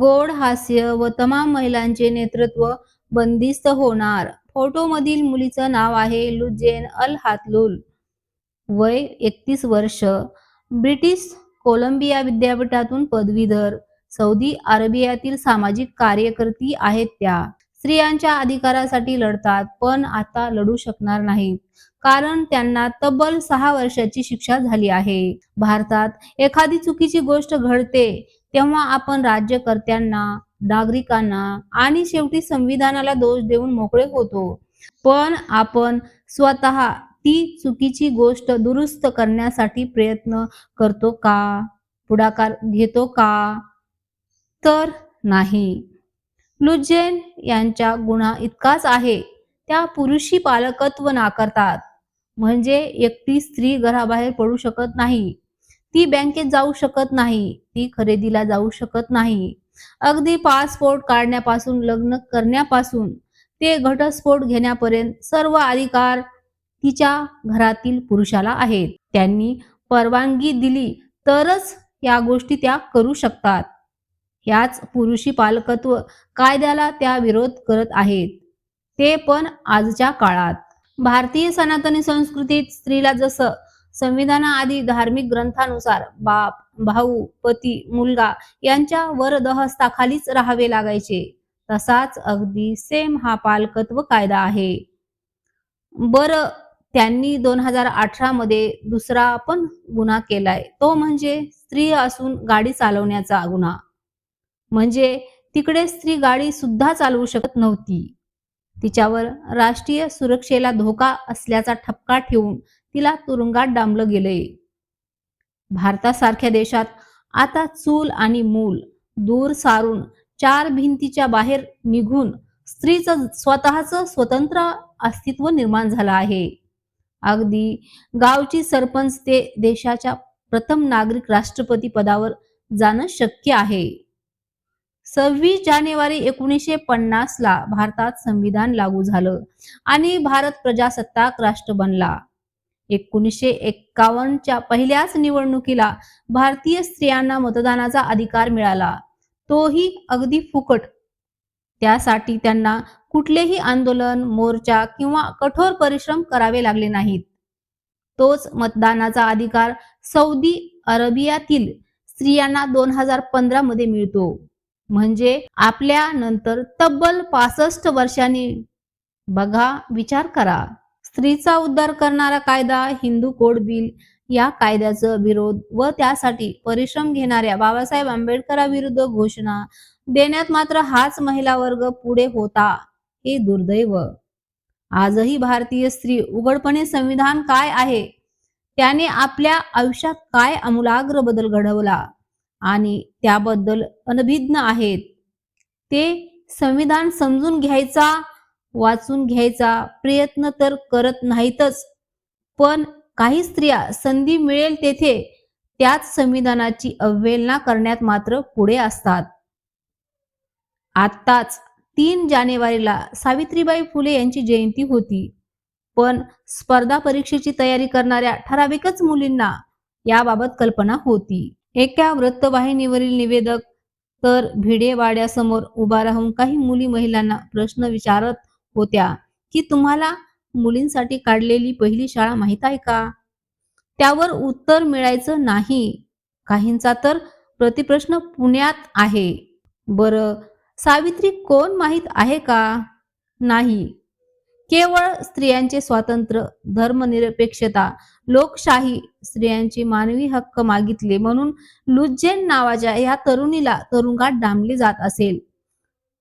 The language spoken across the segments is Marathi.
गोड हास्य व तमाम महिलांचे नेतृत्व बंदिस्त होणार. फोटोमधील मुलीचं नाव आहे लुजेन अल हातलुल. वय एकतीस वर्ष. ब्रिटिश कोलंबिया विद्यापीठातून पदवीधर. सौदी अरेबियातील सामाजिक कार्यकर्ती आहेत त्या. स्त्रियांच्या अधिकारासाठी लढतात पण आता लढू शकणार नाहीत. कारण त्यांना तब्बल सहा वर्षाची शिक्षा झाली आहे. भारतात एखादी चुकीची गोष्ट घडते तेव्हा आपण राज्यकर्त्यांना नागरिकांना आणि शेवटी संविधानाला दोष देऊन मोकळे होतो. पण आपण स्वतः ती चुकीची गोष्ट दुरुस्त करण्यासाठी प्रयत्न करतो का? पुढाकार घेतो का? तर नाही. लुजेन यांच्या गुन्हा इतकाच आहे. त्या पुरुषी पालकत्व नाकारतात. म्हणजे एकटी स्त्री घराबाहेर पडू शकत नाही. ती बँकेत जाऊ शकत नाही ती खरेदीला जाऊ शकत नाही. अगदी पासपोर्ट काढण्यापासून लग्न करण्यापासून ते घटस्फोट घेण्यापर्यंत सर्व अधिकार तिच्या घरातील पुरुषाला आहेत. त्यांनी परवानगी दिली तरच या गोष्टी त्या करू शकतात. याच पुरुषी पालकत्व कायद्याला त्या विरोध करत आहेत. ते पण आजच्या काळात. भारतीय सनातनी संस्कृतीत स्त्रीला जसं संविधानाआधी धार्मिक ग्रंथानुसार बाप भाऊ पती मुलगा यांच्या वरदहस्ताखालीच राहावे लागायचे. तसाच अगदी सेम हा पालकत्व कायदा आहे. बर त्यांनी दोन हजार अठरा मध्ये दुसरा पण गुन्हा केलाय. तो म्हणजे स्त्री असून गाडी चालवण्याचा गुन्हा. म्हणजे तिकडे स्त्री गाडी सुद्धा चालवू शकत नव्हती. तिच्यावर राष्ट्रीय सुरक्षेला धोका असल्याचा ठपका ठेवून तिला तुरुंगात डांबलं गेलंय. भारतासारख्या देशात आता चूल आणि मूल दूर सारून चार भिंतीच्या बाहेर निघून स्त्रीचं स्वतःच स्वतंत्र अस्तित्व निर्माण झालं आहे. अगदी गावची सरपंच ते देशाच्या प्रथम नागरिक राष्ट्रपती पदावर जाणं शक्य आहे. सव्वीस जानेवारी एकोणीसशे पन्नास ला भारतात संविधान लागू झालं आणि भारत प्रजासत्ताक राष्ट्र बनला. एकोणीसशे एक्कावन्नच्या पहिल्याच निवडणुकीला भारतीय स्त्रियांना मतदानाचा अधिकार मिळाला. तोही अगदी फुकट. त्यासाठी त्यांना कुठलेही आंदोलन मोर्चा किंवा कठोर परिश्रम करावे लागले नाहीत. तोच मतदानाचा अधिकार सौदी अरेबियातील स्त्रियांना दोन हजार पंधरा मध्ये मिळतो. म्हणजे आपल्या नंतर तब्बल पासष्ट वर्षांनी. बघा विचार करा. स्त्रीचा उद्धार करणारा कायदा हिंदू कोड बिल या कायद्याचा विरोध व त्यासाठी परिश्रम घेणाऱ्या बाबासाहेब आंबेडकराविरुद्ध घोषणा देण्यात मात्र हाच महिला वर्ग पुढे होता हे दुर्दैव. आजही भारतीय स्त्री उघडपणे संविधान काय आहे? त्याने आपल्या आयुष्यात काय आमूलाग्र बदल घडवला आणि त्याबद्दल अनभिज्ञ आहेत? ते संविधान समजून घ्यायचा वाचून घ्यायचा प्रयत्न तर करत नाहीतच. पण काही स्त्रिया संधी मिळेल तेथे त्याच संविधानाची अवहेलना करण्यात मात्र पुढे असतात. आत्ताच तीन जानेवारीला सावित्रीबाई फुले यांची जयंती होती. पण स्पर्धा परीक्षेची तयारी करणाऱ्या ठराविकच मुलींना याबाबत कल्पना होती. एका वृत्तवाहिनीवरील निवेदक तर भिडेवाड्यासमोर उभा राहून काही मुली महिलांना प्रश्न विचारत होत्या. की तुम्हाला मुलींसाठी काढलेली पहिली शाळा माहीत आहे का? त्यावर उत्तर मिळायचं नाही. काहींचा तर प्रतिप्रश्न पुण्यात आहे. बरं सावित्री कोण माहीत आहे का? नाही. केवळ स्त्रियांचे स्वातंत्र्य धर्मनिरपेक्षता लोकशाही स्त्रियांचे मानवी हक्क मागितले म्हणून लुज्जेन नावाच्या या तरुणीला तरुंगात डांबले जात असेल.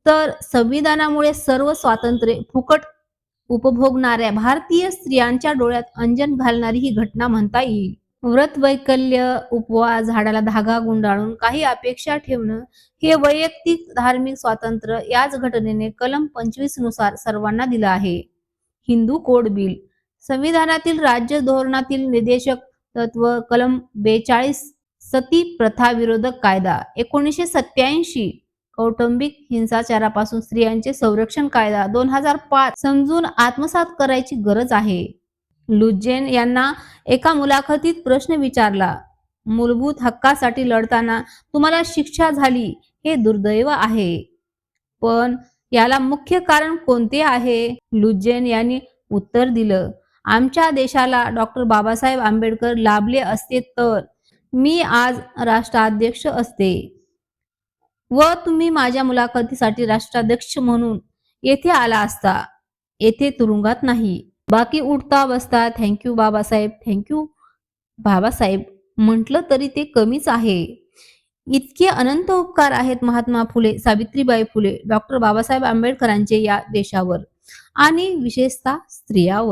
तर संविधानामुळे सर्व स्वातंत्र्य फुकट उपभोगणाऱ्या भारतीय स्त्रियांच्या डोळ्यात अंजन घालणारी ही घटना म्हणता येईल. व्रत वैकल्य उपवास झाडाला धागा गुंडाळून काही अपेक्षा ठेवणं हे वैयक्तिक धार्मिक स्वातंत्र्य याच घटनेने कलम पंचवीसनुसार सर्वांना दिलं आहे. Hindu code bill. संविधानातील राज्य धोरणातील निर्देशक तत्व कलम बेचाळीस सती प्रथा विरोधक कायदा एकोणीसशे सत्याऐंशी कौटुंबिक हिंसाचारापासून स्त्रियांचे संरक्षण कायदा दोन हजार पाच समजून आत्मसात करायची गरज आहे. लुजेन यांना एका मुलाखतीत प्रश्न विचारला मूलभूत हक्कासाठी लढताना तुम्हाला शिक्षा झाली हे दुर्दैव आहे. पण याला मुख्य कारण कोणते आहे? लुजेन यांनी उत्तर दिलं आमच्या देशाला डॉक्टर बाबासाहेब आंबेडकर लाभले असते तर मी आज राष्ट्राध्यक्ष असते. व तुम्ही माझ्या मुलाखतीसाठी राष्ट्राध्यक्ष म्हणून येथे आला असता येथे तुरुंगात नाही. बाकी उठता बसता थँक्यू बाबासाहेब. थँक्यू बाबासाहेब. म्हटलं तरी ते कमीच आहे. इतके अनंत उपकार आहेत महात्मा फुले सावित्रीबाई फुले डॉक्टर बाबासाहेब आंबेडकरांचे या देशावर आणि विशेषतः स्त्रियावर.